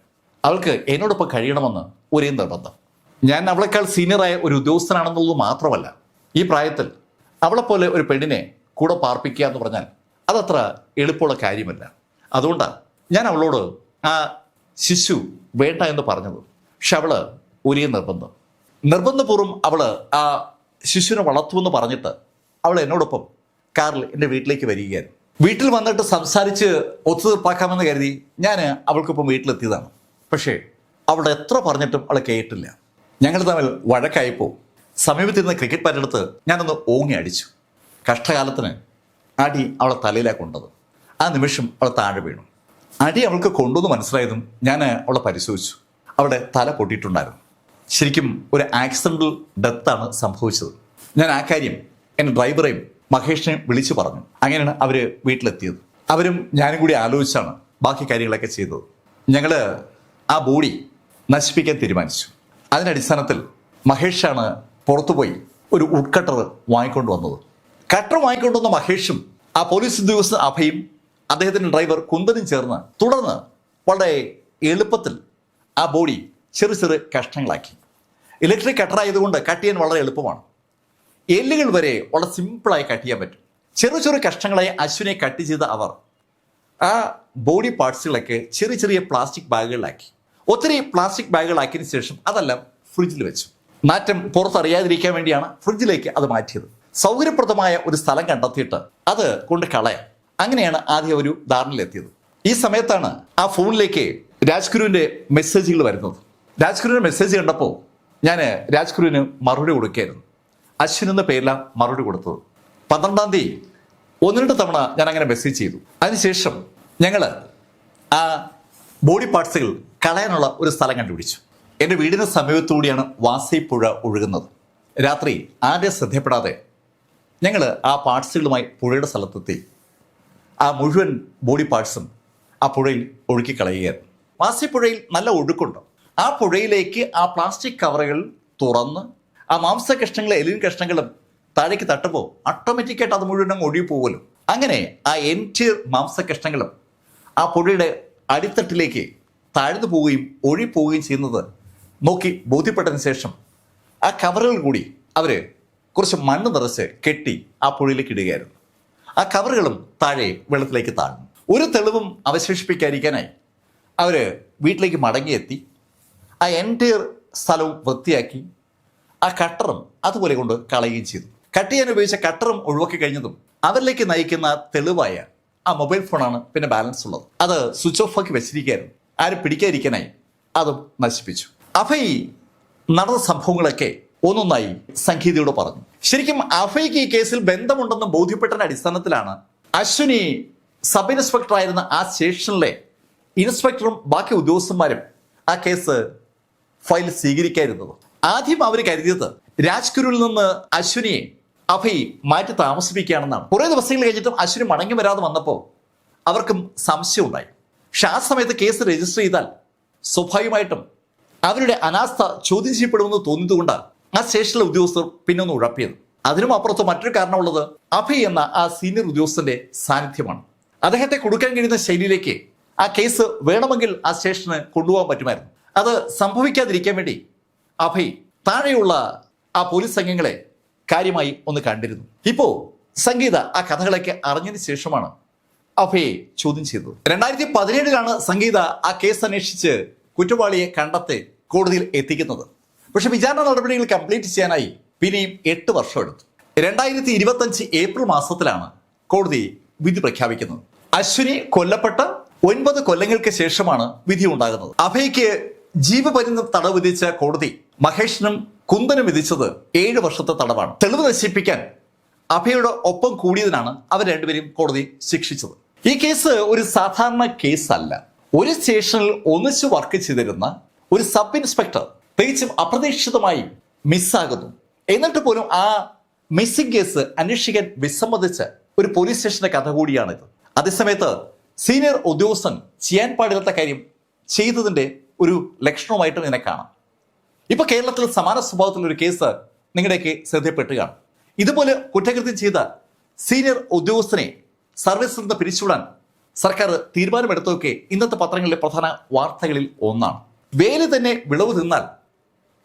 അവൾക്ക് എന്നോടൊപ്പം കഴിയണമെന്ന് ഒരേ നിർബന്ധം. ഞാൻ അവളെക്കാൾ സീനിയറായ ഒരു ഉദ്യോഗസ്ഥനാണെന്നുള്ളത് മാത്രമല്ല ഈ പ്രായത്തിൽ അവളെപ്പോലെ ഒരു പെണ്ണിനെ കൂടെ പാർപ്പിക്കുക എന്ന് പറഞ്ഞാൽ അതത്ര എളുപ്പമുള്ള കാര്യമല്ല. അതുകൊണ്ടാണ് ഞാൻ അവളോട് ആ ശിശു വേണ്ട എന്ന് പറഞ്ഞത്. പക്ഷെ അവൾ ഒരേ നിർബന്ധം. നിർബന്ധപൂർവം അവൾ ആ ശിശുവിനെ വളർത്തുമെന്ന് പറഞ്ഞിട്ട് അവൾ എന്നോടൊപ്പം കാറിൽ എന്റെ വീട്ടിലേക്ക് വരികയായിരുന്നു. വീട്ടിൽ വന്നിട്ട് സംസാരിച്ച് ഒത്തുതീർപ്പാക്കാമെന്ന് കരുതി ഞാൻ അവൾക്കൊപ്പം വീട്ടിലെത്തിയതാണ്. പക്ഷേ അവൾ എത്ര പറഞ്ഞിട്ടും അവൾ കേട്ടില്ല. ഞങ്ങൾ തമ്മിൽ വഴക്കായപ്പോൾ സമീപത്തിരുന്ന ക്രിക്കറ്റ് പാറ്റെടുത്ത് ഞാനൊന്ന് ഓങ്ങി അടിച്ചു. കഷ്ടകാലത്തിന് അടി അവളെ തലയിലാണ് കൊണ്ടത്. ആ നിമിഷം അവൾ താഴെ വീണു. അടി അവൾക്ക് കൊണ്ടുവന്ന് മനസ്സിലായതും ഞാൻ അവളെ പരിശോധിച്ചു. അവിടെ തല പൊട്ടിയിട്ടുണ്ടായിരുന്നു. ശരിക്കും ഒരു ആക്സിഡന്റൽ ഡെത്താണ് സംഭവിച്ചത്. ഞാൻ ആ കാര്യം എന്റെ ഡ്രൈവറെയും മഹേഷിനെയും വിളിച്ചു പറഞ്ഞു. അങ്ങനെയാണ് അവർ വീട്ടിലെത്തിയത്. അവരും ഞാനും കൂടി ആലോചിച്ചാണ് ബാക്കി കാര്യങ്ങളൊക്കെ ചെയ്തത്. ഞങ്ങൾ ആ ബോഡി നശിപ്പിക്കാൻ തീരുമാനിച്ചു. അതിന്റെ അടിസ്ഥാനത്തിൽ മഹേഷാണ് പുറത്തുപോയി ഒരു ഉഡ്കട്ടർ വാങ്ങിക്കൊണ്ട് വന്നത്. കട്ടർ വാങ്ങിക്കൊണ്ടുവന്ന മഹേഷും ആ പോലീസ് ഉദ്യോഗസ്ഥ അഭയും അദ്ദേഹത്തിന്റെ ഡ്രൈവർ കുന്തനും ചേർന്ന് തുടർന്ന് വളരെ എളുപ്പത്തിൽ ആ ബോഡി ചെറു ചെറു കഷ്ണങ്ങളാക്കി. ഇലക്ട്രിക് കട്ടർ ആയതുകൊണ്ട് കട്ട് ചെയ്യാൻ വളരെ എളുപ്പമാണ്. എല്ലുകൾ വരെ വളരെ സിമ്പിളായി കട്ട് ചെയ്യാൻ പറ്റും. ചെറു ചെറു കഷ്ണങ്ങളായി അശ്വിനെ കട്ട് ചെയ്ത അവർ ആ ബോഡി പാർട്സുകളൊക്കെ ചെറിയ ചെറിയ പ്ലാസ്റ്റിക് ബാഗുകളിലാക്കി. ഒത്തിരി പ്ലാസ്റ്റിക് ബാഗുകളാക്കിയതിന് ശേഷം അതെല്ലാം ഫ്രിഡ്ജിൽ വെച്ചു. നാറ്റം പുറത്തറിയാതിരിക്കാൻ വേണ്ടിയാണ് ഫ്രിഡ്ജിലേക്ക് അത് മാറ്റിയത്. സൗകര്യപ്രദമായ ഒരു സ്ഥലം കണ്ടെത്തിയിട്ട് അത് കൊണ്ട് കളയാം. അങ്ങനെയാണ് ആദ്യം ഒരു ധാരണയിലെത്തിയത്. ഈ സമയത്താണ് ആ ഫോണിലേക്ക് രാജ്ഗുരുവിന്റെ മെസ്സേജുകൾ വരുന്നത്. രാജ്ഗുരുവിന്റെ മെസ്സേജ് കണ്ടപ്പോൾ ഞാൻ രാജ്ഗുരുവിന് മറുപടി കൊടുക്കുകയായിരുന്നു. അശ്വിൻ എന്ന പേരിലാണ് മറുപടി കൊടുത്തത്. പന്ത്രണ്ടാം തീയതി ഒന്ന് രണ്ട് തവണ ഞാൻ അങ്ങനെ മെസ്സേജ് ചെയ്തു. അതിനുശേഷം ഞങ്ങൾ ആ ബോഡി പാർട്സുകൾ കളയാനുള്ള ഒരു സ്ഥലം കണ്ടുപിടിച്ചു. എന്റെ വീടിന് സമീപത്തുകൂടിയാണ് വാസി ഒഴുകുന്നത്. രാത്രി ആരെ ശ്രദ്ധപ്പെടാതെ ഞങ്ങൾ ആ പാർട്സുകളുമായി പുഴയുടെ സ്ഥലത്തെത്തി. ആ മുഴുവൻ ബോഡി പാർട്സും ആ പുഴയിൽ ഒഴുക്കി കളയുകയായിരുന്നു വാസി പുഴയിൽ നല്ല ഒഴുക്കുണ്ട്. ആ പുഴയിലേക്ക് ആ പ്ലാസ്റ്റിക് കവറുകൾ തുറന്ന് ആ മാംസ കഷ്ണങ്ങളും എലിൻ കഷ്ണങ്ങളും താഴേക്ക് തട്ടുമ്പോൾ ഓട്ടോമാറ്റിക്കായിട്ട് അത് മുഴുവൻ അങ്ങ് ഒഴുകി പോകുമല്ലോ. അങ്ങനെ ആ എന്റിയർ മാംസ കഷ്ണങ്ങളും ആ പുഴയുടെ അടിത്തട്ടിലേക്ക് താഴ്ന്നു പോവുകയും ഒഴി പോവുകയും ചെയ്യുന്നത് നോക്കി ബോധ്യപ്പെട്ടതിന് ശേഷം ആ കവറുകൾ കൂടി അവർ കുറച്ച് മണ്ണ് നിറച്ച് കെട്ടി ആ പുഴയിലേക്ക് ഇടുകയായിരുന്നു. ആ കവറുകളും താഴെ വെള്ളത്തിലേക്ക് താഴ്ന്നു ഒരു തെളിവും അവശേഷിപ്പിക്കാതിരിക്കാനായി അവർ വീട്ടിലേക്ക് മടങ്ങിയെത്തി. ആ എന്റയർ സ്ഥലവും വൃത്തിയാക്കി. ആ കട്ടറും അതുപോലെ കൊണ്ട് കളയുകയും ചെയ്തു. കട്ട് ചെയ്യാൻ ഉപയോഗിച്ച കട്ടറും ഒഴിവാക്കി കഴിഞ്ഞതും അവരിലേക്ക് നയിക്കുന്ന തെളിവായ ആ മൊബൈൽ ഫോണാണ് പിന്നെ ബാലൻസ് ഉള്ളത്. അത് സ്വിച്ച് ഓഫ് ആക്കി വെച്ചിരിക്കുകയായിരുന്നു. ആരും പിടിക്കാതിരിക്കാനായി അതും നശിപ്പിച്ചു. അഭയ് നടന്ന സംഭവങ്ങളൊക്കെ ഒന്നൊന്നായി സംഗീതയോട് പറഞ്ഞു. ശരിക്കും അഫയ്ക്ക് ഈ കേസിൽ ബന്ധമുണ്ടെന്ന് ബോധ്യപ്പെട്ടതിന്റെ അടിസ്ഥാനത്തിലാണ് അശ്വിനി സബ് ഇൻസ്പെക്ടർ ആയിരുന്ന ആ സ്റ്റേഷനിലെ ഇൻസ്പെക്ടറും ബാക്കി ഉദ്യോഗസ്ഥന്മാരും ആ കേസ് ഫയൽ സ്വീകരിക്കാതിരുന്നത്. ആദ്യം അവർ കരുതിയത് രാജ്കുരുവിൽ നിന്ന് അശ്വിനിയെ അഭയ് മാറ്റി താമസിപ്പിക്കുകയാണെന്നാണ്. കുറേ ദിവസങ്ങൾ കഴിഞ്ഞിട്ടും അശ്വിനി മടങ്ങി വരാതെ വന്നപ്പോൾ അവർക്കും സംശയമുണ്ടായി. പക്ഷെ ആ സമയത്ത് കേസ് രജിസ്റ്റർ ചെയ്താൽ സ്വാഭാവികമായിട്ടും അവരുടെ അനാസ്ഥ ചോദ്യം ചെയ്യപ്പെടുമെന്ന് തോന്നിയതുകൊണ്ട് ആ സ്റ്റേഷനിലെ ഉദ്യോഗസ്ഥർ പിന്നൊന്ന് ഉഴപ്പിയത്. അതിനും അപ്പുറത്ത് മറ്റൊരു കാരണമുള്ളത് അഭയ് എന്ന ആ സീനിയർ ഉദ്യോഗസ്ഥന്റെ സാന്നിധ്യമാണ്. അദ്ദേഹത്തെ കൊടുക്കാൻ കഴിയുന്ന ശൈലിയിലേക്ക് ആ കേസ് വേണമെങ്കിൽ ആ സ്റ്റേഷന് കൊണ്ടുപോകാൻ പറ്റുമായിരുന്നു. അത് സംഭവിക്കാതിരിക്കാൻ വേണ്ടി അഭയ് താഴെയുള്ള ആ പോലീസ് സംഘങ്ങളെ കാര്യമായി ഒന്ന് കണ്ടിരുന്നു. ഇപ്പോ സംഗീത ആ കഥകളൊക്കെ അറിഞ്ഞതിന് ശേഷമാണ് അഭയെ ചോദ്യം ചെയ്തത്. രണ്ടായിരത്തി പതിനേഴിലാണ് സംഗീത ആ കേസ് അന്വേഷിച്ച് കുറ്റവാളിയെ കണ്ടെത്തി കോടതിയിൽ എത്തിക്കുന്നത്. പക്ഷെ വിചാരണ നടപടികൾ കംപ്ലീറ്റ് ചെയ്യാനായി പിന്നെയും എട്ട് വർഷം എടുത്തു. രണ്ടായിരത്തി ഇരുപത്തഞ്ച് ഏപ്രിൽ മാസത്തിലാണ് കോടതി വിധി പ്രഖ്യാപിക്കുന്നത്. അശ്വിനി കൊല്ലപ്പെട്ട ഒൻപത് കൊല്ലങ്ങൾക്ക് ശേഷമാണ് വിധി ഉണ്ടാകുന്നത്. അഭയ്ക്ക് ജീവപര്യന്തം തടവ് വിധിച്ച കോടതി മഹേഷിനും കുന്ദനും വിധിച്ചത് ഏഴ് വർഷത്തെ തടവാണ്. തെളിവ് നശിപ്പിക്കാൻ അഭയുടെ ഒപ്പം കൂടിയതിനാണ് അവർ രണ്ടുപേരും കോടതി ശിക്ഷിച്ചത്. ഈ കേസ് ഒരു സാധാരണ കേസല്ല. ഒരു സ്റ്റേഷനിൽ ഒന്നിച്ച് വർക്ക് ചെയ്തിരുന്ന ഒരു സബ് ഇൻസ്പെക്ടർ തികച്ചും അപ്രതീക്ഷിതമായി മിസ്സാകുന്നു. എന്നിട്ട് പോലും ആ മിസ്സിംഗ് കേസ് അന്വേഷിക്കാൻ വിസമ്മതിച്ച ഒരു പോലീസ് സ്റ്റേഷന്റെ കഥ കൂടിയാണിത്. അതേസമയത്ത് സീനിയർ ഉദ്യോഗസ്ഥൻ ചെയ്യാൻ പാടില്ലാത്ത കാര്യം ചെയ്തതിന്റെ ഒരു ലക്ഷണവുമായിട്ട് ഇതിനെ കാണാം. ഇപ്പൊ കേരളത്തിൽ സമാന സ്വഭാവത്തിലുള്ള ഒരു കേസ് നിങ്ങളുടെയൊക്കെ ശ്രദ്ധയപ്പെട്ടുകയാണ് ഇതുപോലെ കുറ്റകൃത്യം ചെയ്ത സീനിയർ ഉദ്യോഗസ്ഥനെ സർവീസിൽ നിന്ന് പിരിച്ചുവിടാൻ സർക്കാർ തീരുമാനമെടുത്തതൊക്കെ ഇന്നത്തെ പത്രങ്ങളിലെ പ്രധാന വാർത്തകളിൽ ഒന്നാണ്. വേൽ തന്നെ വിളവ് തിന്നാൽ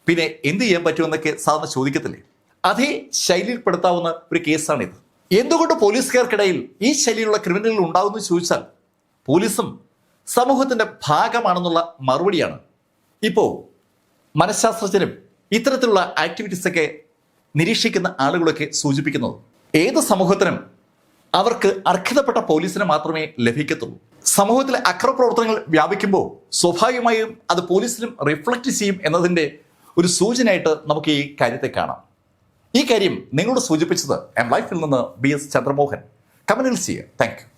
പിന്നെ എന്ത് ചെയ്യാൻ പറ്റുമെന്നൊക്കെ സാധാരണ ചോദിക്കത്തില്ലേ? അതേ ശൈലിയിൽ ശൈലിയിൽപ്പെടുത്താവുന്ന ഒരു കേസാണിത്. എന്തുകൊണ്ട് പോലീസുകാർക്കിടയിൽ ഈ ശൈലിയിലുള്ള ക്രിമിനലുകൾ ഉണ്ടാവുമെന്ന് ചോദിച്ചാൽ പോലീസും സമൂഹത്തിന്റെ ഭാഗമാണെന്നുള്ള മറുപടിയാണ്. ഇപ്പോൾ മനഃശാസ്ത്രജ്ഞരും ഇത്തരത്തിലുള്ള ആക്ടിവിറ്റീസ് ഒക്കെ നിരീക്ഷിക്കുന്ന ആളുകളൊക്കെ സൂചിപ്പിക്കുന്നത് ഏത് സമൂഹത്തിനും അവർക്ക് അർഹതപ്പെട്ട പോലീസിനെ മാത്രമേ ലഭിക്കത്തുള്ളൂ. സമൂഹത്തിലെ അക്രമപ്രവർത്തനങ്ങൾ വ്യാപിക്കുമ്പോൾ സ്വാഭാവികമായും അത് പോലീസിലും റിഫ്ലക്റ്റ് ചെയ്യും എന്നതിന്റെ ഒരു സൂചനയായിട്ട് നമുക്ക് ഈ കാര്യത്തെ കാണാം. ഈ കാര്യം നിങ്ങളോട് സൂചിപ്പിച്ചത് എം ലൈഫിൽ നിന്ന് ബി എസ് ചന്ദ്രമോഹൻ. കമനിൽ സി താങ്ക് യു